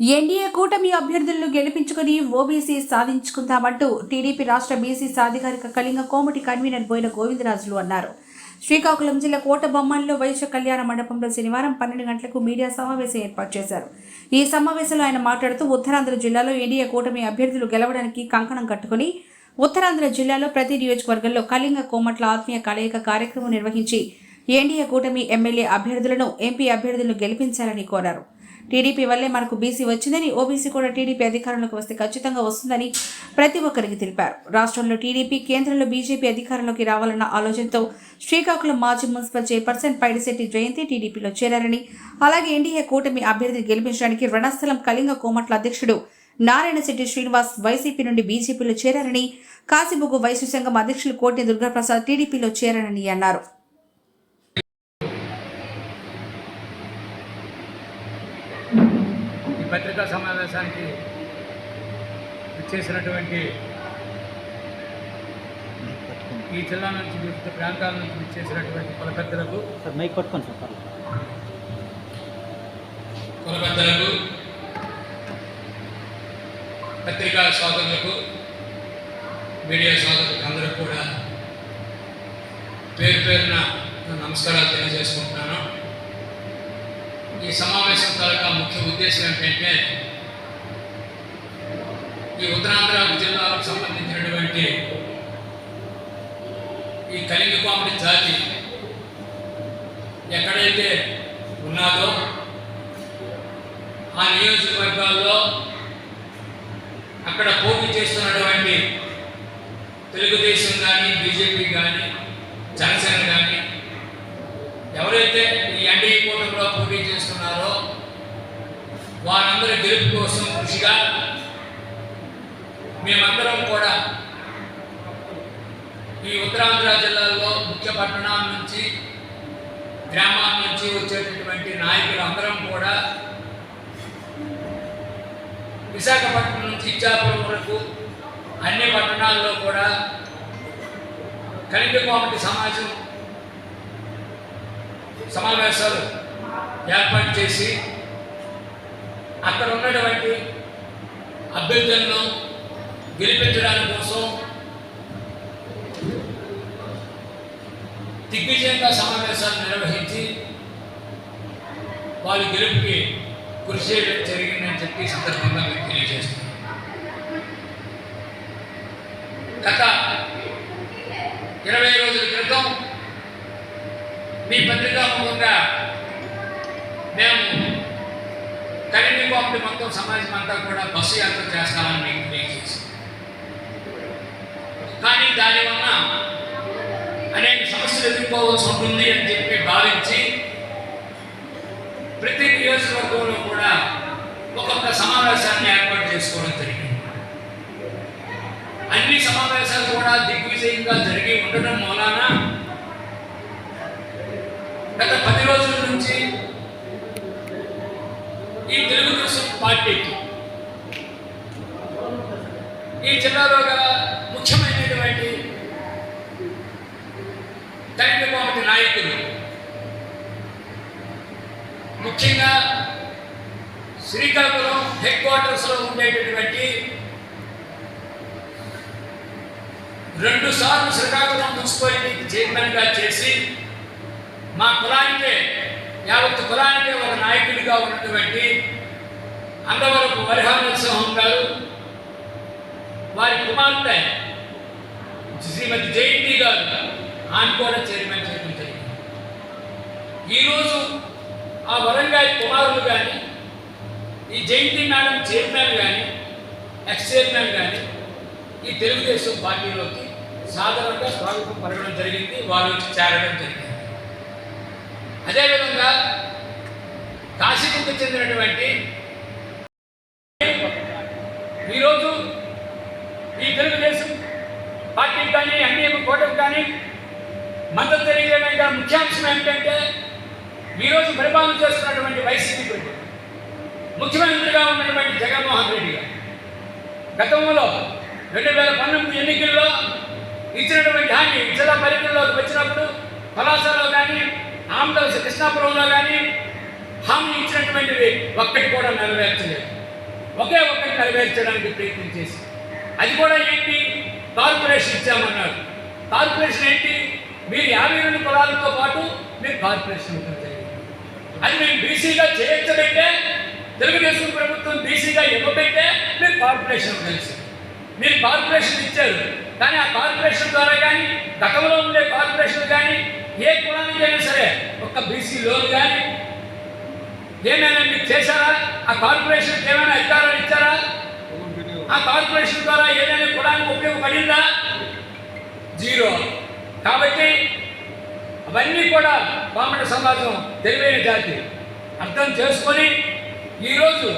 NDA కూటమి అభ్యర్థులను గెలిపించుకుని ఓబీసీ సాధించుకుందామంటూ టీడీపీ రాష్ట్ర బీసీ సాధికారిక కళింగ కోమటి కన్వీనర్ బోయిన గోవిందరాజులు అన్నారు. శ్రీకాకుళం జిల్లా కోటబొమ్మల్లో వైశ్య కళ్యాణ మండపంలో శనివారం పన్నెండు గంటలకు మీడియా సమావేశం ఏర్పాటు చేశారు. ఈ సమావేశంలో ఆయన మాట్లాడుతూ ఉత్తరాంధ్ర జిల్లాలో ఎన్డీఏ కూటమి అభ్యర్థులు గెలవడానికి కంకణం కట్టుకుని ఉత్తరాంధ్ర జిల్లాలో ప్రతి నియోజకవర్గంలో కళింగ కోమట్ల ఆత్మీయ కలయిక కార్యక్రమం నిర్వహించి ఎన్డీఏ కూటమి ఎమ్మెల్యే అభ్యర్థులను ఎంపీ అభ్యర్థులను గెలిపించాలని కోరారు. టీడీపీ వల్లే మనకు బీసీ వచ్చిందని ఓబీసీ కూడా టీడీపీ అధికారంలోకి వస్తే ఖచ్చితంగా వస్తుందని ప్రతి ఒక్కరికి తెలిపారు. రాష్ట్రంలో టీడీపీ కేంద్రంలో బీజేపీ అధికారంలోకి రావాలన్న ఆలోచనతో శ్రీకాకుళం మాజీ మున్సిపల్ చైర్పర్సన్ పైడిశెట్టి జయంతి టీడీపీలో చేరారని అలాగే ఎన్డీఏ కూటమి అభ్యర్థిని గెలిపించడానికి రణస్థలం కళింగ కోమట్ల అధ్యక్షుడు నారాయణశెట్టి శ్రీనివాస్ వైసీపీ నుండి బీజేపీలో చేరారని కాశీబుగ్గు వైశ్య సంఘం అధ్యక్షులు కోటి దుర్గాప్రసాద్ టీడీపీలో చేరారని అన్నారు. పత్రికా సమావేశానికి ఇచ్చేసినటువంటి ఈ జిల్లా నుంచి వివిధ ప్రాంతాల నుంచి ఇచ్చేసినటువంటి కుల పెద్దలకు సార్ మైక్ పట్టుకోండి సార్ పర్లేదు. కుల పెద్దలకు పత్రికా సోదరులకు మీడియా సోదరులకు అందరూ కూడా పేరు పేరున నమస్కారాలు తెలియజేసుకుంటున్నాను ఈ సమావేశం తాలూకా ముఖ్య ఉద్దేశం ఏంటంటే ఈ ఉత్తరాంధ్ర జిల్లాకు సంబంధించినటువంటి ఈ కలింగ కామెడీ జాతి ఎక్కడైతే ఉన్నాదో ఆ నియోజకవర్గాల్లో అక్కడ పోటీ చేస్తున్నటువంటి తెలుగుదేశం కానీ బీజేపీ కానీ జనసేన కానీ ఎవరైతే ఈ పోటీ చేస్తున్నారో వారందరి గెలుపు కోసం కృషిగా మేమందరం కూడా ఈ ఉత్తరాంధ్ర జిల్లాలో ముఖ్య పట్టణాల నుంచి గ్రామాల నుంచి వచ్చేటటువంటి నాయకులు అందరం కూడా విశాఖపట్నం నుంచి ఇచ్చాపురం వరకు అన్ని పట్టణాల్లో కూడా కలిపి కోమటి సమాజం సమావేశాలు ఏర్పాటు చేసి అక్కడ ఉన్నటువంటి అభ్యర్థులను గెలిపించడానికి కోసం దిగ్విజయంగా సమావేశాలు నిర్వహించి వారి గెలుపుకి కృషి చేయడం జరిగిందని చెప్పి సందర్భంగా మీకు తెలియజేస్తున్నాను. మొత్తం సమాజం అంతా కూడా బస్సు యాత్ర చేస్తామని మీకు తెలియజేసాం. కానీ దానివల్ల అనేక సమస్యలు ఎదుర్కోవాల్సి ఉంటుంది అని చెప్పి భావించి ప్రతి నియోజకవర్గంలో కూడా ఒక్కొక్క సమావేశాన్ని ఏర్పాటు చేసుకోవడం జరిగింది. అన్ని సమావేశాలు కూడా దిగ్విజయంగా జరిగి ఉండడం మూలాన గత పది రోజుల నుంచి ఈ తెలుగుదేశం పార్టీకి. ఈ జిల్లాలో గల ముఖ్యమైనటువంటి కరీంనగర్ నాయకులు. ముఖ్యంగా శ్రీకాకుళం హెడ్ క్వార్టర్స్లో ఉండేటటువంటి రెండు సార్లు శ్రీకాకుళం మున్సిపాలిటీకి చైర్మన్గా చేసి మా కులానికే యావత్ కులానికి ఒక నాయకుడిగా ఉన్నటువంటి అందవరకు వరిహాల సింహం గారు వారి కుమార్తె శ్రీమతి జయంతి గారు ఆమె కూడా చైర్మన్ చేయడం జరిగింది. ఈరోజు ఆ వరంగాయ్ కుమారులు కానీ ఈ జయంతి మేడం చైర్మన్ కానీ ఎక్స్ చైర్మన్ కానీ ఈ తెలుగుదేశం పార్టీలోకి సాధారణంగా స్వాగతం పలకడం జరిగింది వారు వచ్చి చేరడం జరిగింది. అదేవిధంగా కాశీకు చెందినటువంటి ఈరోజు ఈ తెలుగుదేశం పార్టీకి కానీ ఎన్డీఎం కూటమి కానీ మద్దతు తెలియజేయడానికి ముఖ్యాంశం ఏమిటంటే ఈరోజు పరిపాలన చేస్తున్నటువంటి వైసీపీ ప్రభుత్వం ముఖ్యమంత్రిగా ఉన్నటువంటి జగన్మోహన్ రెడ్డి గారు. గతంలో రెండు వేల పంతొమ్మిది ఎన్నికల్లో ఇచ్చినటువంటి హామీ జిల్లా పరిధిలోకి వచ్చినప్పుడు కళాశాలలో కానీ ఆంధ్రప్రదేశ్ కృష్ణాపురంలో కానీ హామీ ఇచ్చినటువంటిది ఒక్కటి కూడా నెరవేర్చలేదు. ఒకే ఒక్కటి నెరవేర్చడానికి ప్రయత్నం చేసి అది కూడా ఏంటి? కార్పొరేషన్ ఇచ్చామన్నారు. కార్పొరేషన్ ఏంటి? మీరు యాభై రెండు కులాలతో పాటు మీరు కార్పొరేషన్ అది మేము బీసీగా చేర్చబెట్టే తెలుగుదేశం ప్రభుత్వం బీసీగా ఇవ్వబెట్టే మీరు కార్పొరేషన్ కలిసి మీరు కార్పొరేషన్ ఇచ్చారు. కానీ ఆ కార్పొరేషన్ ద్వారా కానీ గతంలో ఉండే కార్పొరేషన్ కానీ ఏ కులానికైనా సరే ఒక్క బీసీ లోన్ కానీ ఏమైనా మీరు చేశారా? ఆ కార్పొరేషన్కి ఏమైనా అధికారాలు ఇచ్చారా? ఆ కార్పొరేషన్ ద్వారా ఏదైనా కులానికి ఉపయోగపడిందా? జీరో. కాబట్టి అవన్నీ కూడా పామట సమాజం తెలివైన జాతి. అర్థం చేసుకొని ఈరోజు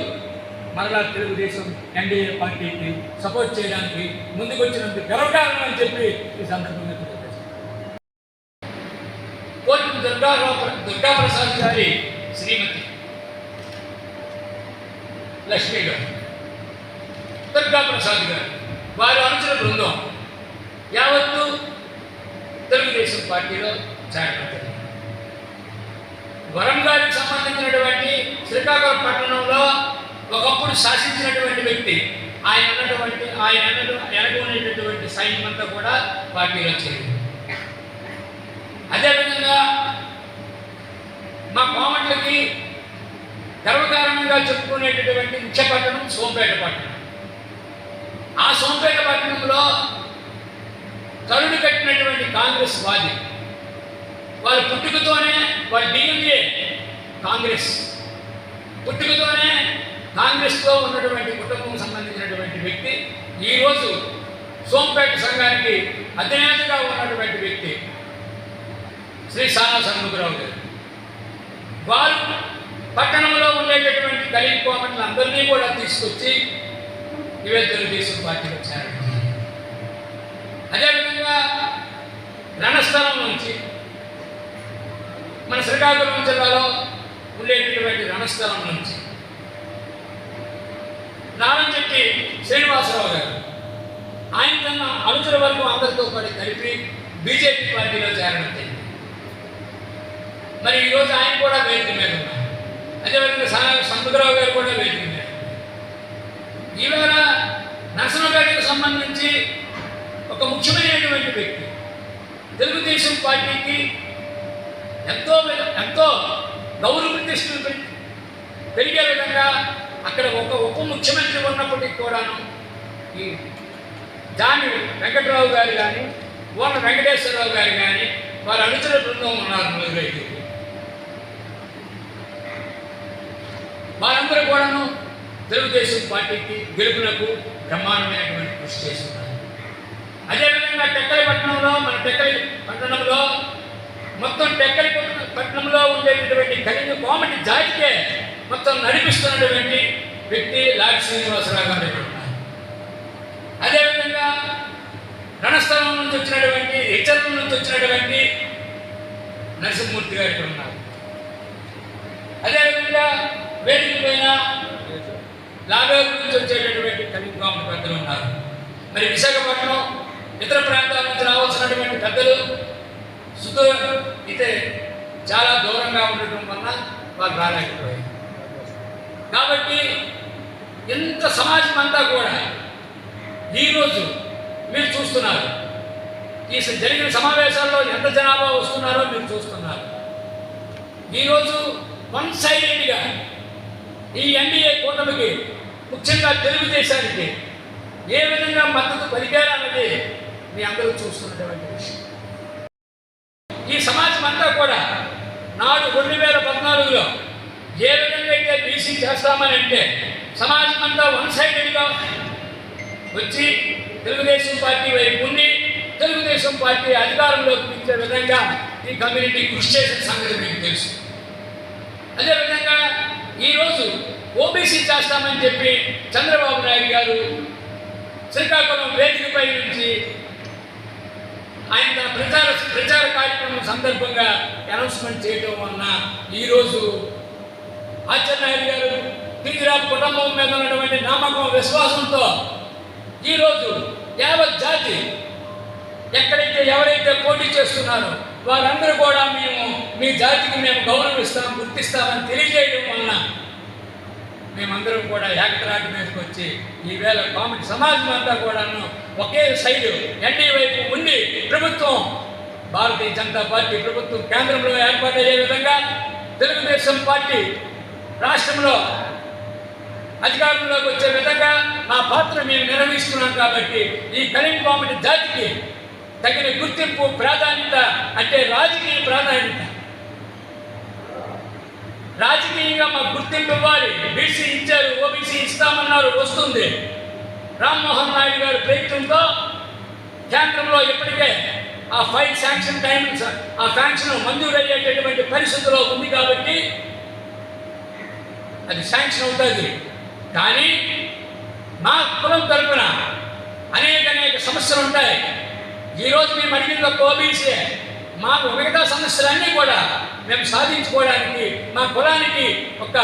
మరలా తెలుగుదేశం ఎన్డీఏ పార్టీకి సపోర్ట్ చేయడానికి ముందుకు వచ్చినందుకు గర్వకారణం అని చెప్పి ఈ సందర్భంగా తెలియజేస్తాను కోర్టు దుర్గా దుర్గాప్రసాద్ గారి శ్రీమతి లక్ష్మి గారు దుర్గాప్రసాద్ గారు వారి అనుచర బృందం యావత్తు తెలుగుదేశం పార్టీలో చేరడం జరిగింది. వరంగల్కి సంబంధించినటువంటి శ్రీకాకుళం పట్టణంలో ఒకప్పుడు శాసించినటువంటి వ్యక్తి ఆయన అన్నటువంటి ఆయన అన్నటు సైన్యం అంతా కూడా పార్టీలో చేరింది. అదేవిధంగా మా కోమట్లకి గర్వకారణంగా చెప్పుకునేటటువంటి ముఖ్య పట్టణం సోంపేట పట్టణం. ఆ సోంపేట పట్టణంలో కరుడు కట్టినటువంటి కాంగ్రెస్ వాది వాళ్ళ పుట్టుకతోనే వాళ్ళ డిఎంఏ కాంగ్రెస్ పుట్టుకతోనే కాంగ్రెస్లో ఉన్నటువంటి కుటుంబం సంబంధించినటువంటి వ్యక్తి ఈరోజు సోంపేట సంఘానికి అధినేతగా ఉన్నటువంటి వ్యక్తి శ్రీ సానా సముద్రరావు గారు. వారు పట్టణంలో ఉండేటటువంటి దళిత కోమట్లు అందరినీ కూడా తీసుకొచ్చి ఇవే తెలుగుదేశం పార్టీకి వచ్చారు అదేవిధంగా రణస్థలం నుంచి మన శ్రీకాకుళం జిల్లాలో ఉండేటటువంటి రణస్థలం నుంచి నారంచెట్టి శ్రీనివాసరావు గారు. ఆయన తన అనుచర వర్గం అందరితో పాటు కలిపి బీజేపీ పార్టీలో చేరడం జరిగింది. మరి ఈరోజు ఆయన కూడా వేదిక మీద ఉన్నారు. అదేవిధంగా సముద్రరావు గారు కూడా వేదిక మీద ఈవేళ నరసింహపేటకు సంబంధించి ఒక ముఖ్యమైనటువంటి వ్యక్తి. తెలుగుదేశం పార్టీకి ఎంతో ఎంతో గౌరవ ప్రతిష్టలు పెరిగే విధంగా అక్కడ ఒక ఉప ముఖ్యమంత్రి ఉన్నప్పటికీ కూడాను ఈ జాని వెంకట్రావు గారు కానీ ఓన వెంకటేశ్వరరావు గారు కానీ వారి అనుచర బృందం ఉన్నారు నలుగురైదు వారందరూ కూడాను తెలుగుదేశం పార్టీకి గెలుపులకు బ్రహ్మాండమైనటువంటి కృషి చేస్తున్నారు. అదేవిధంగా టెక్కలి పట్టణంలో మన టెక్కలి పట్టణంలో మొత్తం టెక్కలి పట్టణంలో ఉండేటటువంటి కలిగి కోమటి జాతికే మొత్తం నడిపిస్తున్నటువంటి వ్యక్తి లాగి శ్రీనివాసరావు గారు ఇక్కడ ఉన్నారు. అదేవిధంగా రణస్థలం నుంచి వచ్చినటువంటి హెచ్చరం నుంచి వచ్చినటువంటి నరసింహమూర్తి గారు ఇక్కడ ఉన్నారు. అదేవిధంగా వేదిక పైన లాగోర్ నుంచి వచ్చేటటువంటి కలిగి పెద్దలు ఉన్నారు. మరి విశాఖపట్నం ఇతర ప్రాంతాల నుంచి రావాల్సినటువంటి పెద్దలు సుదూరం అయితే చాలా దూరంగా ఉండటం వల్ల వాళ్ళు రాలేకపోయారు. కాబట్టి ఇంత సమాజం అంతా కూడా ఈరోజు మీరు చూస్తున్నారు. ఈ జరిగిన సమావేశాల్లో ఎంత జనాభా వస్తున్నారో మీరు చూస్తున్నారు. ఈరోజు వన్ సైడెడ్గా ఈ ఎన్డీఏ కూటమికి ముఖ్యంగా తెలుగుదేశానికి ఏ విధంగా మద్దతు పలికారన్నది మీ అందరూ చూస్తున్నటువంటి విషయం. ఈ సమాజం అంతా కూడా నాడు రెండు వేల పద్నాలుగులో ఏ విధంగా చేస్తామని అంటే సమాజం అంతా వన్ సైడెడ్గా వచ్చి తెలుగుదేశం పార్టీ వైపు ఉండి తెలుగుదేశం పార్టీ అధికారంలోకి తెచ్చే విధంగా ఈ కమ్యూనిటీ కృషి చేసిన సంగతి మీకు తెలుసు. అదేవిధంగా ఈరోజు ఓబీసీ చేస్తామని చెప్పి చంద్రబాబు నాయుడు గారు శ్రీకాకుళం వేదికపై నుంచి ఆయన తన ప్రచార ప్రచార కార్యక్రమం సందర్భంగా అనౌన్స్మెంట్ చేయడం వలన ఈరోజు ఆచార్యనాయుడు గారు టీజీరావు కుటుంబం మీద ఉన్నటువంటి నమ్మకం విశ్వాసంతో ఈరోజు యావత్ జాతి ఎక్కడైతే ఎవరైతే పోటీ చేస్తున్నారో వారందరూ కూడా మేము మీ జాతికి మేము గౌరవిస్తాం గుర్తిస్తామని తెలియజేయడం వలన మేమందరం కూడా ఏకత్రాటి మీదకి వచ్చి ఈవేళ కామెడీ సమాజం అంతా కూడాను ఒకే సైడు ఎన్డీ వైపు ఉండి ప్రభుత్వం భారతీయ జనతా పార్టీ ప్రభుత్వం కేంద్రంలో ఏర్పాటయ్యే విధంగా తెలుగుదేశం పార్టీ రాష్ట్రంలో అధికారంలోకి వచ్చే విధంగా మా పాత్ర మేము నిర్వహిస్తున్నాం కాబట్టి ఈ కలింపాముడి జాతికి తగిన గుర్తింపు ప్రాధాన్యత అంటే రాజకీయ ప్రాధాన్యత. రాజకీయంగా మాకు గుర్తింపు ఇవ్వాలి. బీసీ ఇచ్చారు ఓబీసీ ఇస్తామన్నారు వస్తుంది. రామ్మోహన్ నాయుడు గారి ప్రయత్నంతో కేంద్రంలో ఇప్పటికే ఆ ఫైల్ శాంక్షన్ టైం ఆ శాంక్షన్ మంజూరు అయ్యేటటువంటి పరిస్థితిలో ఉంది కాబట్టి అది శాంక్షన్ అవుతుంది. కానీ మా కులం తరపున అనేక అనేక సమస్యలు ఉంటాయి. ఈరోజు మేము అడిగిన ఓబీసీ మాకు మిగతా సమస్యలన్నీ కూడా మేము సాధించుకోవడానికి మా కులానికి ఒక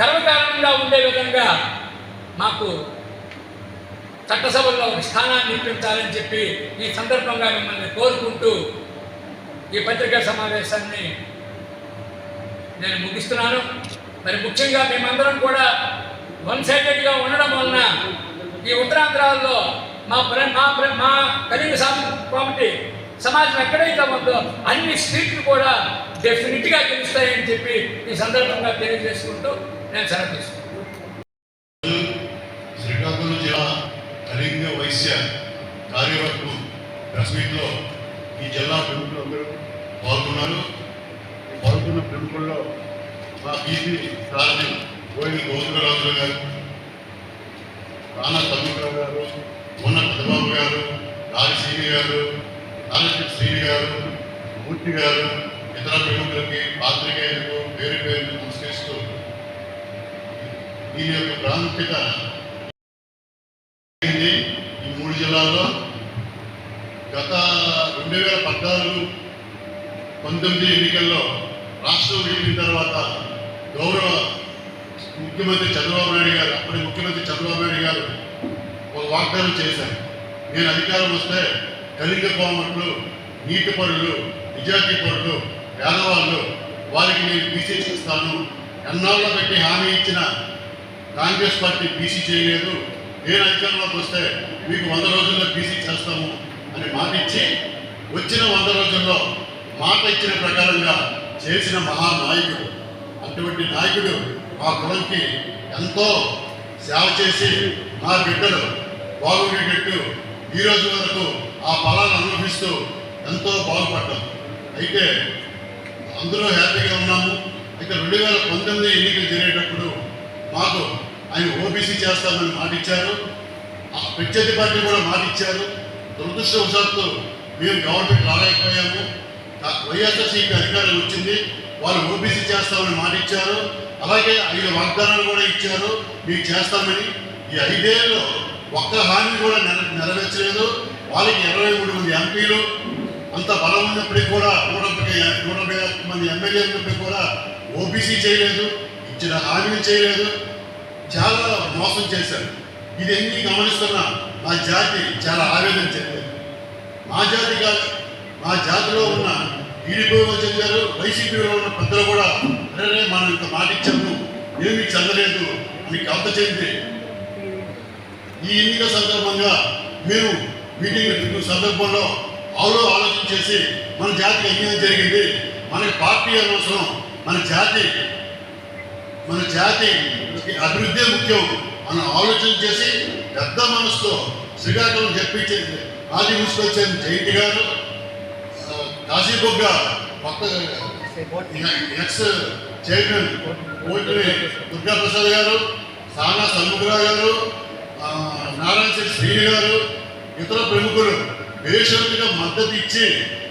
గర్వకారణంగా ఉండే విధంగా మాకు చట్టసభల్లో ఒక స్థానాన్ని ఇప్పించాలని చెప్పి ఈ సందర్భంగా మిమ్మల్ని కోరుకుంటూ ఈ పత్రికా సమావేశాన్ని నేను ముగిస్తున్నాను. మరి ముఖ్యంగా మేమందరం కూడా వన్ సైడెడ్గా ఉండడం వలన ఈ ఉత్తరాంధ్రాల్లో మా మా మా కలిగి కమిటీ సమాజం ఎక్కడైతే ఉందో అన్ని స్ట్రీట్లు కూడా డెఫినెట్గా గెలుస్తాయని చెప్పి ఈ సందర్భంగా తెలియజేసుకుంటూ నేను సెలవు తీసుకుంటాను శ్రీకాకుళం జిల్లా కలింగ వైశ్య కార్యవర్గం ప్రెస్ మీట్లో ఈ జిల్లా ప్రముఖులు అందరూ పాల్గొన్నారు. పాల్గొన్న ప్రముఖుల్లో మా బీసీ సారథి కోయిల గోవిందరాజు గారు రానా తమ్మురావు గారు మొన్న చంద్రబాబు గారు రాజ శ్రీని గారు రాజశేఖర్ శ్రీని గారు మూర్తి గారు ఇతర ప్రముఖులకి పాత్రికేయులకు పేరు పేరు నమస్కరిస్తూ దీని యొక్క ప్రాముఖ్యత ఈ మూడు జిల్లాల్లో గత రెండు వేల పద్నాలుగు పంతొమ్మిది ఎన్నికల్లో రాష్ట్రం వెళ్ళిన తర్వాత గౌరవ ముఖ్యమంత్రి చంద్రబాబు నాయుడు గారు అప్పటి ముఖ్యమంత్రి చంద్రబాబు నాయుడు గారు ఒక వాగ్దానం చేశారు. నేను అధికారం వస్తే కలింగ కోమట్లు నీటి పరులు విద్యార్థి పరులు పేదవాళ్ళు వారికి నేను బీసీ చేస్తాను. ఎన్నాళ్ళలో పెట్టి హామీ ఇచ్చిన కాంగ్రెస్ పార్టీ బీసీ చేయలేదు. నేను అధికారంలోకి వస్తే మీకు వంద రోజుల్లో బీసీ చేస్తాము అని మాట ఇచ్చి వచ్చిన వంద రోజుల్లో మాట ఇచ్చిన ప్రకారంగా చేసిన మహానాయకుడు అటువంటి నాయకుడు మా కులంకి ఎంతో సేవ చేసి మా బిడ్డలు బాగుండేటట్టు ఈ రోజు వరకు ఆ ఫలాన్ని అనుభవిస్తూ ఎంతో బాగుపడ్డాం. అయితే అందరూ హ్యాపీగా ఉన్నాము. అయితే రెండు వేల పంతొమ్మిది ఎన్నికలు జరిగేటప్పుడు మాకు ఆయన ఓబీసీ చేస్తామని మాట ఇచ్చారు. ఆ ప్రత్యర్థి పార్టీ కూడా మాట ఇచ్చారు. దురదృష్టవశాత్తు మేము గవర్నమెంట్ రాలేకపోయాము. వైఎస్ఆర్సీపీ అధికారం వచ్చింది. వాళ్ళు ఓబీసీ చేస్తామని మాట ఇచ్చారు. అలాగే ఐదు వాగ్దానాలు కూడా ఇచ్చారు. మీకు చేస్తామని. ఈ ఐదేళ్ళలో ఒక్క హామీ కూడా నెర నెరవేర్చలేదు. వాళ్ళకి ఇరవై మూడు మంది ఎంపీలు. అంత బలం ఉన్నప్పటికీ కూడా నూట నూట మంది ఎమ్మెల్యే ఉన్నప్పటికీ కూడా ఓబీసీ చేయలేదు. ఇచ్చిన హామీలు చేయలేదు. చాలా మోసం చేశారు. ఇది ఎన్ని గమనిస్తున్నా మా జాతి చాలా ఆవేదన చెందింది. మా జాతి కాదు. మా జాతిలో ఉన్న టీడీపీలో చెప్పారు వైసీపీలో ఉన్న పెద్దలు కూడా అరే మనం ఇంత మాట ఏమి ఏమీ చెందలేదు అని కవత చెంది ఈ ఎన్నిక సందర్భంగా మీరు మీటింగ్ పెట్టుకున్న సందర్భంలో ఆలో ఆలోచన చేసి మన జాతికి అన్యాయం జరిగింది మనకి పార్టీ అనవసరం మన జాతి మన జాతి అభివృద్ధి ముఖ్యం అని ఆలోచన చేసి పెద్ద మనసుతో శ్రీకాకుళం చెప్పించింది ఆది ముసుకొచ్చిన జయంతి గారు ఆ, కాశీబొగ్గ ఎక్స్ చైర్మన్ కోటిని దుర్గాప్రసాద్ గారు సానా సన్ముఖరావు గారు నారాయణ శెట్టి శ్రీని గారు ఇతర ప్రముఖులు బేషరతుగా మద్దతు ఇచ్చి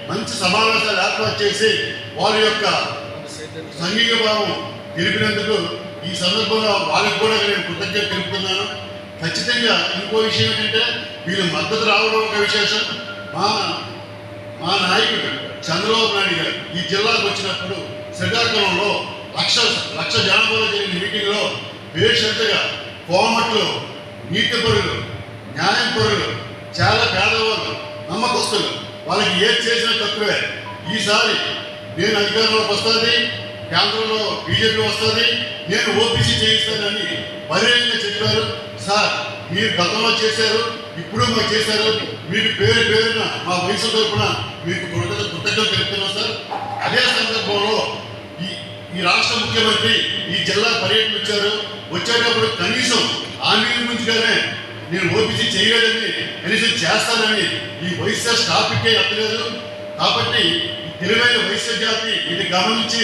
మంచి సమావేశాలు ఏర్పాటు చేసి వారి యొక్క సంఘీయ భావం తెలిపినందుకు ఈ సందర్భంగా వాళ్ళకి కూడా నేను కృతజ్ఞత తెలుపుతున్నాను. ఖచ్చితంగా ఇంకో విషయం ఏంటంటే వీళ్ళు మద్దతు రావడం ఒక విశేషం. మా మా నాయకుడు చంద్రబాబు నాయుడు గారు ఈ జిల్లాకు వచ్చినప్పుడు శ్రీకాకుళంలో లక్ష లక్ష జనాభాలో జరిగిన మీటింగ్లో బేషరతుగా కోమట్లు నీటి పరులు న్యాయం పరులు చాలా పేదవాళ్ళు నమ్మకస్తులు వాళ్ళకి ఏది చేసినా తక్కువే. ఈసారి నేను అధికారంలోకి వస్తుంది కేంద్రంలో బీజేపీ వస్తుంది నేను ఓపీసీ చేయిస్తానని బహిరంగంగా చెప్పారు. సార్ మీరు గతంలో చేశారు ఇప్పుడు మాకు చేశారు. మీకు పేరు పేరున మా వయసు తరఫున మీకు కృతజ్ఞత కృతజ్ఞతలు తెలుపుతున్నాం సార్. అదే సందర్భంలో ఈ ఈ రాష్ట్ర ముఖ్యమంత్రి ఈ జిల్లా పర్యటన వచ్చారు. వచ్చేటప్పుడు కనీసం ఆన్లైన్ ముందుగానే నేను ఓపీసీ చేయలేదని కనీసం చేస్తానని ఈ వైఎస్ఆర్ స్టాఫ్కే ఎత్తలేదు కాబట్టి తెలివైన వైశ్య జాతి ఇది గమనించి